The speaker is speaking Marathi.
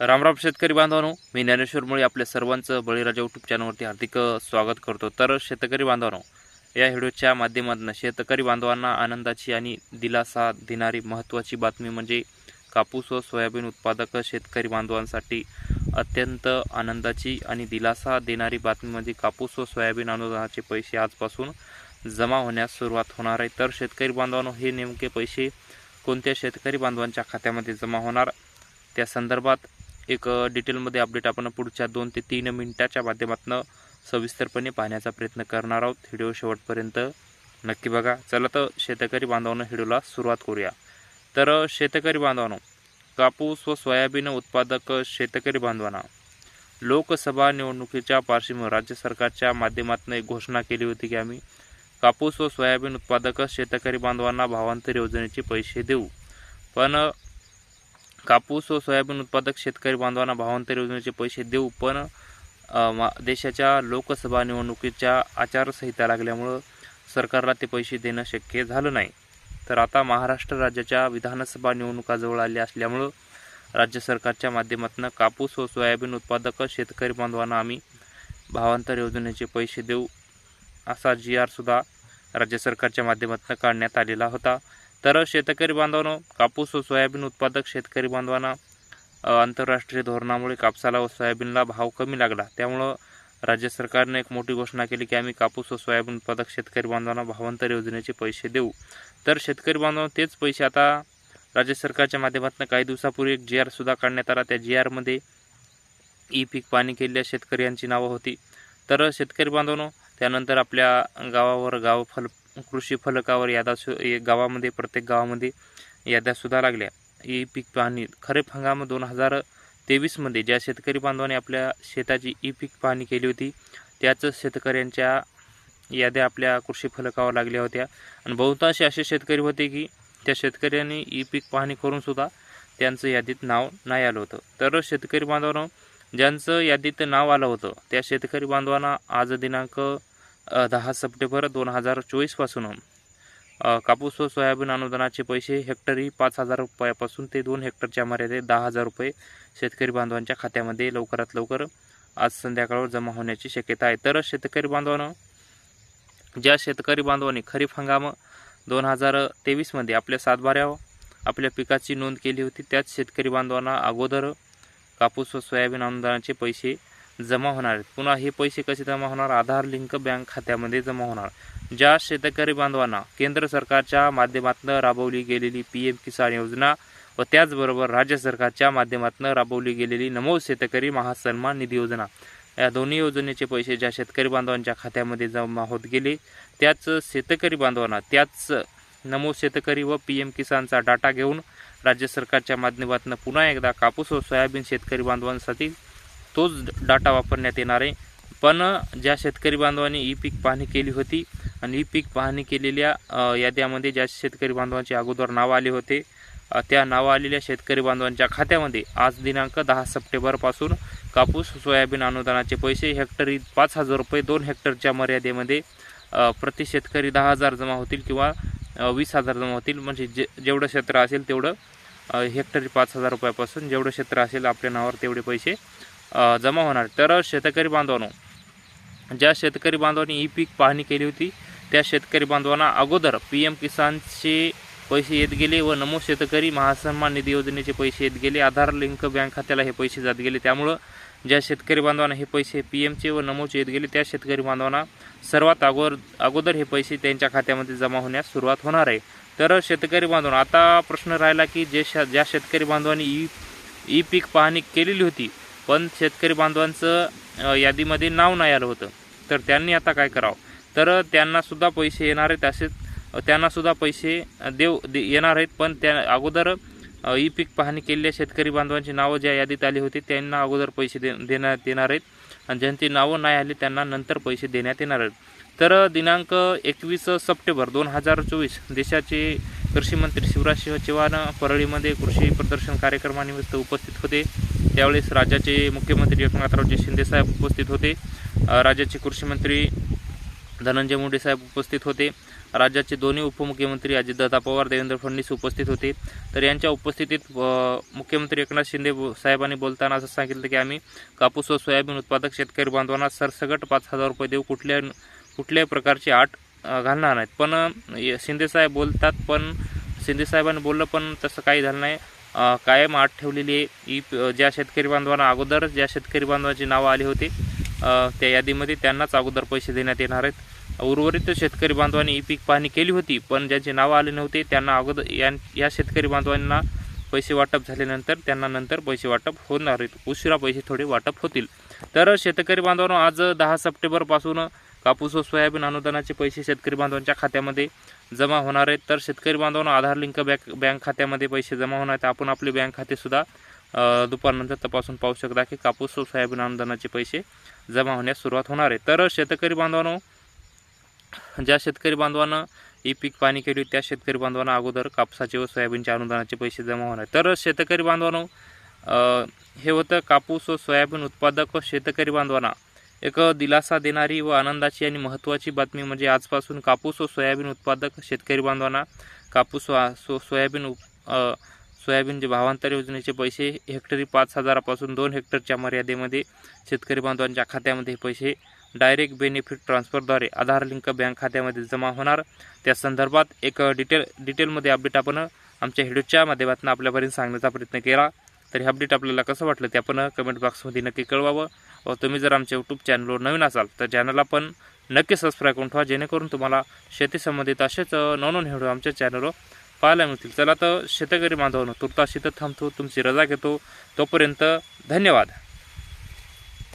रामराम शेतकरी बांधवांनो मी ज्ञानेश्वर मुळे आपल्या सर्वांचं बळीराजा यूट्यूब चॅनलवरती हार्दिक स्वागत करतो. तर शेतकरी बांधवांनो या व्हिडिओच्या माध्यमातून शेतकरी बांधवांना आनंदाची आणि दिलासा देणारी महत्त्वाची बातमी म्हणजे कापूस व सोयाबीन उत्पादक शेतकरी बांधवांसाठी अत्यंत आनंदाची आणि दिलासा देणारी बातमी म्हणजे कापूस व सोयाबीन अनुदानाचे पैसे आजपासून जमा होण्यास सुरुवात होणार आहे. तर शेतकरी बांधवांनो हे नेमके पैसे कोणत्या शेतकरी बांधवांच्या खात्यामध्ये जमा होणार? त्या संदर्भात एक डिटेलमध्ये अपडेट आपण पुढच्या दोन ते तीन मिनिटाच्या माध्यमातून सविस्तरपणे पाहण्याचा प्रयत्न करणार आहोत. व्हिडिओ शेवटपर्यंत नक्की बघा. चला तर शेतकरी बांधवांनो व्हिडिओला सुरुवात करूया. तर शेतकरी बांधवांनो कापूस व सोयाबीन उत्पादक शेतकरी बांधवांना लोकसभा निवडणुकीच्या पार्श्वभूमीवर राज्य सरकारच्या माध्यमातून एक घोषणा केली होती की आम्ही कापूस व सोयाबीन उत्पादक शेतकरी बांधवांना भावांतर योजनेचे पैसे देऊ. पण कापूस व सोयाबीन उत्पादक शेतकरी बांधवांना भावांतर योजनेचे पैसे देऊ पण मा- देशाच्या लोकसभा निवडणुकीच्या आचारसंहिता लागल्यामुळं सरकारला ते पैसे देणं शक्य झालं नाही. तर आता महाराष्ट्र राज्याच्या विधानसभा निवडणुका जवळ आल्या असल्यामुळं राज्य सरकारच्या माध्यमातून कापूस व सोयाबीन उत्पादक शेतकरी बांधवांना आम्ही भावांतर योजनेचे पैसे देऊ असा जी आरसुद्धा राज्य सरकारच्या माध्यमातून काढण्यात आलेला होता. तर शेतकरी बांधवांनो कापूस व सोयाबीन उत्पादक शेतकरी बांधवांना आंतरराष्ट्रीय धोरणामुळे कापसाला व सोयाबीनला भाव कमी लागला. त्यामुळं राज्य सरकारने एक मोठी घोषणा केली की आम्ही कापूस व सोयाबीन उत्पादक शेतकरी बांधवांना भावांतर योजनेचे पैसे देऊ. तर शेतकरी बांधवांना तेच पैसे आता राज्य सरकारच्या माध्यमातून काही दिवसापूर्वी एक जी आरसुद्धा काढण्यात आला. त्या जी आरमध्ये ई पीक पाणी केलेल्या शेतकऱ्यांची नावं होती. तर शेतकरी बांधवांनो त्यानंतर आपल्या गावावर गाव फल कृषी फलकावर यादा सु ए- गावामध्ये प्रत्येक गावामध्ये याद्यासुद्धा लागल्या. ई पीक पाहणी खरीप हंगाम दोन हजार तेवीसमध्ये ज्या शेतकरी बांधवांनी आपल्या शेताची ई पीक पाहणी केली होती त्याच शेतकऱ्यांच्या याद्या आपल्या कृषी फलकावर लागल्या होत्या. आणि बहुतांश असे शेतकरी होते की त्या शेतकऱ्यांनी ई पीक पाहणी करूनसुद्धा त्यांचं यादीत नाव नाही आलं होतं. तर शेतकरी बांधवांनो ज्यांचं यादीत नाव आलं होतं त्या शेतकरी बांधवांना आज दिनांक दहा सप्टेंबर दोन हजार चोवीसपासून कापूस व सोयाबीन अनुदानाचे पैसे हेक्टरी पाच हजार रुपयापासून ते दोन हेक्टरच्या मर्यादेत दहा हजार रुपये शेतकरी बांधवांच्या खात्यामध्ये लवकरात लवकर आज संध्याकाळवर जमा होण्याची शक्यता आहे. तर शेतकरी बांधवानं ज्या शेतकरी बांधवांनी खरीप हंगाम दोन हजार तेवीसमध्ये आपल्या सातबाऱ्यावर आपल्या पिकाची नोंद केली होती त्याच शेतकरी बांधवांना अगोदर कापूस व सोयाबीन अनुदानाचे पैसे जमा होणार आहेत. पुन्हा हे पैसे कसे जमा होणार? आधार लिंक बँक खात्यामध्ये जमा होणार. ज्या शेतकरी बांधवांना केंद्र सरकारच्या माध्यमातून राबवली गेलेली पी एम किसान योजना व त्याचबरोबर राज्य सरकारच्या माध्यमातून राबवली गेलेली नमो शेतकरी महासन्मान निधी योजना या दोन्ही योजनेचे पैसे ज्या शेतकरी बांधवांच्या खात्यामध्ये जमा होत गेले त्याच शेतकरी बांधवांना त्याच नमो शेतकरी व पी एम किसानचा डाटा घेऊन राज्य सरकारच्या माध्यमातून पुन्हा एकदा कापूस व सोयाबीन शेतकरी बांधवांसाठी तोच डाटा वापरण्यात येणार आहे. पण ज्या शेतकरी बांधवांनी ई पीक पाहणी केली होती आणि ई पीक पाहणी केलेल्या याद्यामध्ये ज्या शेतकरी बांधवांचे अगोदर नाव आले होते त्या नावं आलेल्या शेतकरी बांधवांच्या खात्यामध्ये आज दिनांक दहा सप्टेंबरपासून कापूस सोयाबीन अनुदानाचे पैसे हेक्टरी पाच हजार रुपये दोन हेक्टरच्या मर्यादेमध्ये प्रति शेतकरी दहा हजार जमा होतील किंवा वीस हजार जमा होतील. म्हणजे जे जेवढं क्षेत्र असेल तेवढं हेक्टरी पाच हजार रुपयापासून जेवढं क्षेत्र असेल आपल्या नावावर तेवढे पैसे जमा होणार. तर शेतकरी बांधवांनो ज्या शेतकरी बांधवांनी ई पीक पाहणी केली होती त्या शेतकरी बांधवांना अगोदर पी एम किसानचे पैसे येत गेले व नमो शेतकरी महासन्मान निधी योजनेचे पैसे येत गेले. आधार लिंक बँक खात्याला हे पैसे जात गेले. त्यामुळं ज्या शेतकरी बांधवांना हे पैसे पी एमचे व नमोचे येत गेले त्या शेतकरी बांधवांना सर्वात अगोदर अगोदर हे पैसे त्यांच्या खात्यामध्ये जमा होण्यास सुरुवात होणार आहे. तर शेतकरी बांधवांना आता प्रश्न राहिला की जे ज्या शेतकरी बांधवांनी ई ई पीक पाहणी केलेली होती पण शेतकरी बांधवांचं यादीमध्ये नाव नाही आलं होतं. तर त्यांनी आता काय करावं? तर त्यांनासुद्धा पैसे येणार आहेत असेच त्यांनासुद्धा पैसे देव दे येणार आहेत. पण त्या अगोदर ई पीक पाहणी केलेल्या शेतकरी बांधवांची नावं ज्या यादीत आली होती त्यांना अगोदर पैसे दे देण्यात येणार आहेत. आणि ज्यांची नावं नाही आली त्यांना नंतर पैसे देण्यात येणार आहेत. तर दिनांक एकवीस सप्टेंबर दोन हजार चोवीस देशाचे कृषी मंत्री शिवराज सिंह चौहान परळीमध्ये कृषी प्रदर्शन कार्यक्रमानिमित्त उपस्थित होते. त्यावेळेस राज्याचे मुख्यमंत्री एकनाथरावजी शिंदेसाहेब उपस्थित होते. राज्याचे कृषीमंत्री धनंजय मुंडे साहेब उपस्थित होते. राज्याचे दोन्ही उपमुख्यमंत्री अजितदादा पवार देवेंद्र फडणवीस उपस्थित होते. तर यांच्या उपस्थितीत मुख्यमंत्री एकनाथ शिंदे साहेबांनी बोलताना असं सांगितलं की आम्ही कापूस व सोयाबीन उत्पादक शेतकरी बांधवांना सरसगट पाच हजार रुपये देऊ. कुठल्या कुठल्याही प्रकारची आट घालणार नाहीत. पण शिंदेसाहेब बोलतात पण शिंदेसाहेबांनी बोललं पण तसं काही झालं नाही. कायम आठ ठेवलेली आहे. ई प- ज्या शेतकरी बांधवांना अगोदर ज्या शेतकरी बांधवांची नावं आली होती त्या यादीमध्ये त्यांनाच अगोदर पैसे देण्यात येणार आहेत. उर्वरित शेतकरी बांधवांनी ई पीक पाहणी केली होती पण ज्यांची नावं आली नव्हती त्यांना अगोदर या या शेतकरी बांधवांना पैसे वाटप झाल्यानंतर त्यांना नंतर पैसे वाटप होणार आहेत. उशिरा पैसे थोडे वाटप होतील. तर शेतकरी बांधवांनो आज दहा सप्टेंबरपासून कापूस व सोयाबीन अनुदानाचे पैसे शेतकरी बांधवांच्या खात्यामध्ये जमा होणार आहेत. तर शेतकरी बांधवांना आधार लिंक बँक बँक खात्यामध्ये पैसे जमा होणार आहेत. आपण आपले बँक खातेसुद्धा दुपारनंतर तपासून पाहू शकता की कापूस व सोयाबीन अनुदानाचे पैसे जमा होण्यास सुरुवात होणार आहे. तर शेतकरी बांधवांनो ज्या शेतकरी बांधवांना ई पीक पाणी केली त्या शेतकरी बांधवांना अगोदर कापसाचे व सोयाबीनच्या अनुदानाचे पैसे जमा होणार तर शेतकरी बांधवांनो हे होतं कापूस व सोयाबीन उत्पादक व शेतकरी बांधवांना एक दिलासा देणारी व आनंदाची आणि महत्त्वाची बातमी म्हणजे आजपासून कापूस व सोयाबीन उत्पादक शेतकरी बांधवांना कापूस व सो सोयाबीन उप जे भावांतर योजनेचे पैसे हेक्टरी पाच हजारापासून दोन हेक्टरच्या मर्यादेमध्ये शेतकरी बांधवांच्या खात्यामध्ये पैसे डायरेक्ट बेनिफिट ट्रान्सफरद्वारे आधार लिंक बँक खात्यामध्ये जमा होणार. त्या संदर्भात एक डिटेल डिटेलमध्ये अपडेट आपण आमच्या व्हिडिओच्या माध्यमातून आपल्यापर्यंत सांगण्याचा प्रयत्न केला. तर हे अपडेट आपल्याला कसं वाटलं ते आपण कमेंट बॉक्समध्ये नक्की कळवावं. व तुम्ही जर आमच्या यूट्यूब चॅनलवर नवीन असाल तर चॅनलला पण नक्की सबस्क्राईब करून ठेवा जेणेकरून तुम्हाला शेती संबंधित असेच नवनवीन व्हिडिओ आमच्या चॅनलवर पाहायला मिळतील. चला तर शेतकरी बांधवांनो तुर्तास इथं थांबतो तुमची रजा घेतो. तोपर्यंत धन्यवाद.